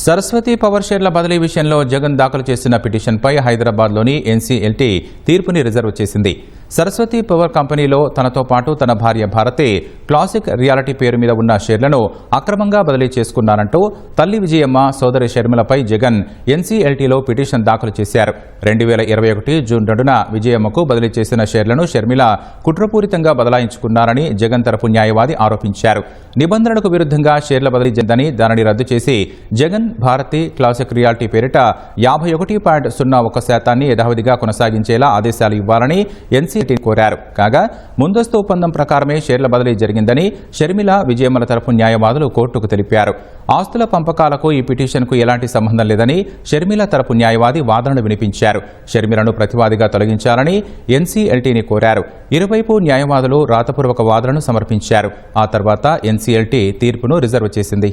Saraswati power షేర్ల బదిలీ విషయంలో జగన్ దాఖలు చేసిన పిటిషన్పై హైదరాబాద్లోని ఎన్సీఎల్టీ తీర్పుని రిజర్వ్ చేసింది. సరస్వతి పవర్ కంపెనీలో తనతో పాటు తన భార్య భారతి క్లాసిక్ రియాలిటీ పేరు మీద ఉన్న షేర్లను అక్రమంగా బదిలీ చేసుకున్నారంటూ తల్లి విజయమ్మ సోదరి షర్మిలపై జగన్ ఎన్సీఎల్టీలో పిటిషన్ దాఖలు చేశారు. రెండు వేల ఇరవై ఒకటి జూన్ రెండున విజయమ్మకు బదిలీ చేసిన షేర్లను షర్మిల కుట్రపూరితంగా బదలాయించుకున్నారని జగన్ తరపు న్యాయవాది ఆరోపించారు. నిబంధనలకు విరుద్ధంగా షేర్ల బదిలీ చెందని దానిని రద్దు చేసి జగన్ భారతి క్లాసిక్ రియాలిటీ పేరిట యాభై ఒకటి పాయింట్ సున్నా ఒక శాతాన్ని యథావిధిగా కొనసాగించేలా ఆదేశాలు ఇవ్వాలని ఎన్సీటీ కోరారు. కాగా ముందస్తు ఒప్పందం ప్రకారమే షేర్ల బదిలీ జరిగిందని షర్మిల విజయమ్మల తరపు న్యాయవాదులు కోర్టుకు తెలిపారు. ఆస్తుల పంపకాలకు ఈ పిటిషన్కు ఎలాంటి సంబంధం లేదని షర్మిల తరపు న్యాయవాది వాదనలు వినిపించారు. షర్మిలను ప్రతివాదిగా తొలగించాలని ఎన్సీఎల్టీని కోరారు. ఇరువైపు న్యాయవాదులు రాతపూర్వక వాదనను సమర్పించారు. ఆ తర్వాత ఎన్సీఎల్టీ తీర్పును రిజర్వ్ చేసింది.